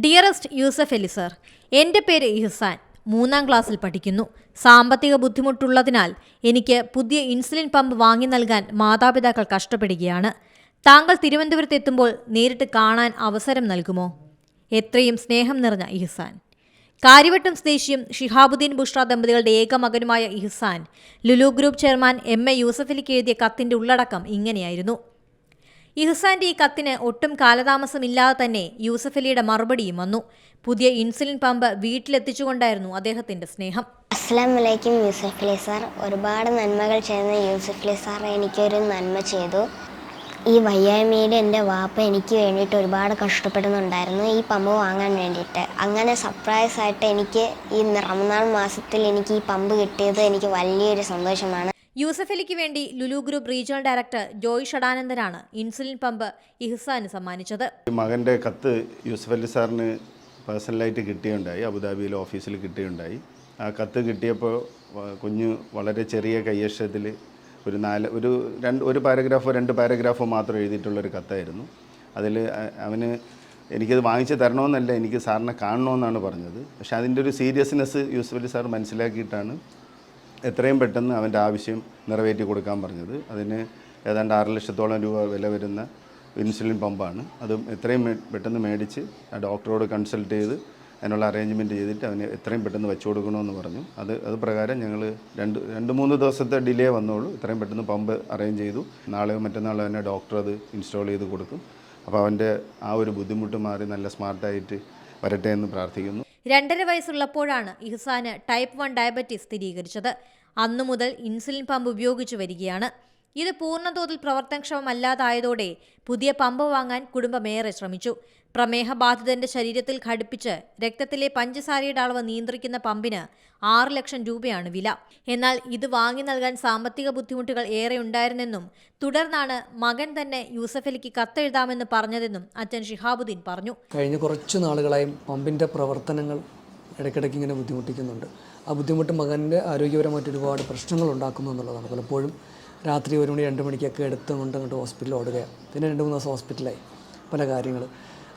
Dearest Yusuf Ali sir എന്റെ പേര് ഇഹ്സാൻ. മൂന്നാം ക്ലാസ്സിൽ പഠിക്കുന്നു. സാമ്പത്തിക ബുദ്ധിമുട്ടുള്ളതിനാൽ എനിക്ക് പുതിയ ഇൻസുലിൻ പമ്പ് വാങ്ങി നൽകാൻ മാതാപിതാക്കൾ കഷ്ടപ്പെടുകയാണ്. താങ്കൾ തിരുവനന്തപുരത്ത് എത്തുമ്പോൾ നേരിട്ട് കാണാൻ അവസരം നൽകുമോ? എത്രയും സ്നേഹം നിറഞ്ഞ ഇഹ്സാൻ. കാര്യവട്ടം സ്വദേശിയും ഷിഹാബുദ്ദീൻ ബുഷ്ര ദമ്പതികളുടെ ഏക മകനുമായ Ihsan Lulu group chairman M A യൂസഫലിക്ക് എഴുതിയ കത്തിന്റെ ഉള്ളടക്കം ഇങ്ങനെയായിരുന്നു. ഇഹ്സാന്റെ ഈ കത്തിന് ഒട്ടും കാലതാമസമില്ലാതെ തന്നെ യൂസഫലിയുടെ മറുപടിയും വന്നു. പുതിയ ഇൻസുലിൻ പമ്പ് വീട്ടിലെത്തിച്ചുകൊണ്ടായിരുന്നു അദ്ദേഹത്തിന്റെ സ്നേഹം. അസ്സാം വലൈക്കും യൂസഫ് അലി സാർ. ഒരുപാട് നന്മകൾ ചെയ്യുന്ന യൂസഫ് അലി സാർ എനിക്കൊരു നന്മ ചെയ്തു. ഈ വയ്യായ്മയിൽ എന്റെ വാപ്പ എനിക്ക് വേണ്ടിയിട്ട് ഒരുപാട് കഷ്ടപ്പെടുന്നുണ്ടായിരുന്നു. ഈ പമ്പ് വാങ്ങാൻ വേണ്ടിയിട്ട്. അങ്ങനെ സർപ്രൈസ് ആയിട്ട് എനിക്ക് ഈ റമദാൻ മാസത്തിൽ എനിക്ക് ഈ പമ്പ് കിട്ടിയത് എനിക്ക് വലിയൊരു സന്തോഷമാണ്. യൂസഫലിക്ക് വേണ്ടി Lulu group regional director Joy ഷഡാനന്ദനാണ് insulin pump ഇഹ്സാന് സമ്മാനിച്ചത്. മകന്റെ കത്ത് യൂസഫലി സാറിന് പേഴ്സണലായിട്ട് കിട്ടിയുണ്ടായി അബുദാബിയിലെ ഓഫീസിൽ കിട്ടിയുണ്ടായി. ആ കത്ത് കിട്ടിയപ്പോൾ കുഞ്ഞ് വളരെ ചെറിയ കയ്യക്ഷരത്തിൽ ഒരു നാല് ഒരു രണ്ട് ഒരു പാരഗ്രാഫോ രണ്ട് പാരഗ്രാഫോ മാത്രം എഴുതിയിട്ടുള്ളൊരു കത്തായിരുന്നു. അതിൽ അവന് എനിക്കത് വാങ്ങിച്ച് തരണമെന്നല്ല എനിക്ക് സാറിനെ കാണണമെന്നാണ് പറഞ്ഞത്. പക്ഷേ അതിന്റെ ഒരു സീരിയസ്നെസ് യൂസഫലി സാർ മനസ്സിലാക്കിയിട്ടാണ് എത്രയും പെട്ടെന്ന് അവന്റെ ആവശ്യം നിറവേറ്റി കൊടുക്കാൻ പറഞ്ഞത്. അതിന് ഏതാണ്ട് ആറ് ലക്ഷത്തോളം രൂപ വില വരുന്ന ഇൻസുലിൻ പമ്പാണ്. അതും എത്രയും പെട്ടെന്ന് മേടിച്ച് ആ ഡോക്ടറോട് കൺസൾട്ട് ചെയ്ത് അതിനുള്ള അറേഞ്ച്മെന്റ് ചെയ്തിട്ട് അവന് എത്രയും പെട്ടെന്ന് വെച്ചു കൊടുക്കണമെന്ന് പറഞ്ഞു. അത് അത് പ്രകാരം ഞങ്ങൾ രണ്ട് രണ്ട് മൂന്ന് ദിവസത്തെ ഡിലേ വന്നോളൂ. എത്രയും പെട്ടെന്ന് പമ്പ് അറേഞ്ച് ചെയ്തു. നാളെയോ മറ്റന്നാളോ തന്നെ ഡോക്ടർ അത് ഇൻസ്റ്റാൾ ചെയ്ത് കൊടുക്കും. അപ്പോൾ അവന്റെ ആ ഒരു ബുദ്ധിമുട്ട് മാറി നല്ല സ്മാർട്ടായിട്ട് വരട്ടെ എന്ന് പ്രാർത്ഥിക്കുന്നു. രണ്ടര വയസ്സുള്ളപ്പോഴാണ് ഇഹ്സാന് ടൈപ്പ് വൺ ഡയബറ്റീസ് സ്ഥിരീകരിച്ചത്. അന്നു മുതൽ ഇൻസുലിൻ പമ്പ് ഉപയോഗിച്ചു വരികയാണ്. ഇത് പൂർണതോതിൽ പ്രവർത്തനക്ഷമമല്ലാതായതോടെ പുതിയ പമ്പ് വാങ്ങാൻ കുടുംബമേറെ ശ്രമിച്ചു. പ്രമേഹ ബാധിതന്റെ ശരീരത്തിൽ ഘടിപ്പിച്ച് രക്തത്തിലെ പഞ്ചസാരയുടെ അളവ് നിയന്ത്രിക്കുന്ന പമ്പിന് ആറ് ലക്ഷം രൂപയാണ് വില. എന്നാൽ ഇത് വാങ്ങി നൽകാൻ സാമ്പത്തിക ബുദ്ധിമുട്ടുകൾ ഏറെ ഉണ്ടായിരുന്നെന്നും തുടർന്നാണ് മകൻ തന്നെ യൂസഫലിക്ക് കത്തെഴുതാമെന്ന് പറഞ്ഞതെന്നും അച്ഛൻ ഷിഹാബുദ്ദീൻ പറഞ്ഞു. കഴിഞ്ഞ കുറച്ച് നാളുകളായും പമ്പിന്റെ പ്രവർത്തനങ്ങൾ ഇടയ്ക്കിടയ്ക്ക് ഇങ്ങനെ ബുദ്ധിമുട്ടിക്കുന്നുണ്ട്. ആ ബുദ്ധിമുട്ട് മകന്റെ ആരോഗ്യപരമായിട്ട് ഒരുപാട് പ്രശ്നങ്ങൾ ഉണ്ടാക്കുന്നു എന്നുള്ളതാണ്. പലപ്പോഴും രാത്രി ഒരു മണി രണ്ട് മണിക്കൊക്കെ എടുത്ത് കൊണ്ട് അങ്ങോട്ട് ഹോസ്പിറ്റലിൽ ഓടുകയാണ്. പിന്നെ രണ്ട് മൂന്ന് ദിവസം ഹോസ്പിറ്റലായി. പല കാര്യങ്ങൾ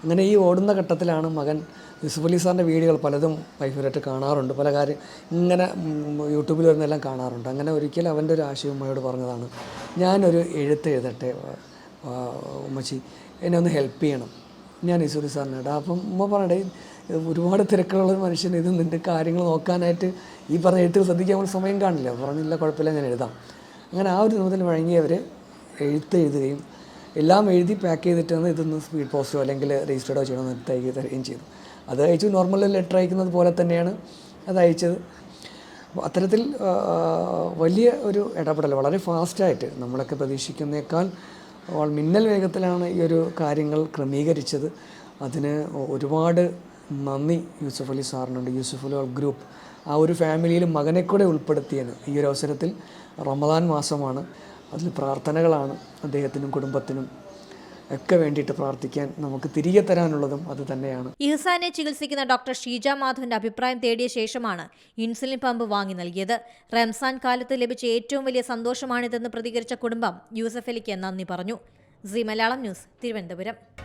അങ്ങനെ ഈ ഓടുന്ന ഘട്ടത്തിലാണ് മകൻ യൂസുഫ് അലി സാറിന്റെ വീഡിയോകൾ പലതും വൈഫിലായിട്ട് കാണാറുണ്ട്. പല കാര്യം ഇങ്ങനെ യൂട്യൂബിൽ വരുന്നെല്ലാം കാണാറുണ്ട്. അങ്ങനെ ഒരിക്കൽ അവന്റെ ഒരു ആശയം ഉമ്മയോട് പറഞ്ഞതാണ് ഞാനൊരു എഴുത്ത് എഴുതട്ടെ ഉമ്മച്ചി. എന്നെ ഒന്ന് ഹെൽപ്പ് ചെയ്യണം. ഞാൻ യേശുലി സാറിനെ ഇടാം. അപ്പം ഉമ്മ പറഞ്ഞേ ഒരുപാട് തിരക്കുള്ള മനുഷ്യൻ ഇത് നിന്റെ കാര്യങ്ങൾ നോക്കാനായിട്ട് ഈ പറഞ്ഞ എഴുത്തിൽ ശ്രദ്ധിക്കാൻ സമയം കാണില്ല. പറഞ്ഞില്ല കുഴപ്പമില്ല ഞാൻ എഴുതാം. അങ്ങനെ ആ ഒരു നിമിതത്തിൽ വഴങ്ങിയവർ എഴുത്ത് എഴുതുകയും എല്ലാം എഴുതി പാക്ക് ചെയ്തിട്ടാണ് ഇതൊന്ന് സ്പീഡ് പോസ്റ്റോ അല്ലെങ്കിൽ രജിസ്റ്റേർഡോ ചെയ്യണമെന്ന് തയ്ക്കി തരികയും ചെയ്തു. അത് അയച്ചു. നോർമൽ ലെറ്റർ അയക്കുന്നത് പോലെ തന്നെയാണ് അത് അയച്ചത്. അത്തരത്തിൽ വലിയ ഒരു ഇടപെടൽ വളരെ ഫാസ്റ്റായിട്ട് നമ്മളൊക്കെ പ്രതീക്ഷിക്കുന്നേക്കാൾ മിന്നൽ വേഗത്തിലാണ് ഈ ഒരു കാര്യങ്ങൾ ക്രമീകരിച്ചത്. അതിന് ഒരുപാട് നന്ദി യൂസഫ് അലി സാറിനുണ്ട്. യൂസഫ് അലി ഗ്രൂപ്പ് ആ ഒരു ഫാമിലിയിൽ മകനെ കൂടെ ഉൾപ്പെടുത്തിയതിന് ഈ ഒരു അവസരത്തിൽ റമദാൻ മാസമാണ്. അതിൽ പ്രാർത്ഥനകളാണ് അദ്ദേഹത്തിനും കുടുംബത്തിനും ഒക്കെ വേണ്ടിയിട്ട് പ്രാർത്ഥിക്കാൻ നമുക്ക് തിരികെ തരാനുള്ളതും അത് തന്നെയാണ്. ഇഹ്സാനെ ചികിത്സിക്കുന്ന ഡോക്ടർ ഷീജ മാധവന്റെ അഭിപ്രായം തേടിയ ശേഷമാണ് ഇൻസുലിൻ പമ്പ് വാങ്ങി നൽകിയത്. റംസാൻ കാലത്ത് ലഭിച്ച ഏറ്റവും വലിയ സന്തോഷമാണിതെന്ന് പ്രതികരിച്ച കുടുംബം യൂസഫലിക്ക് നന്ദി പറഞ്ഞു. Zee Malayalam news Thiruvananthapuram.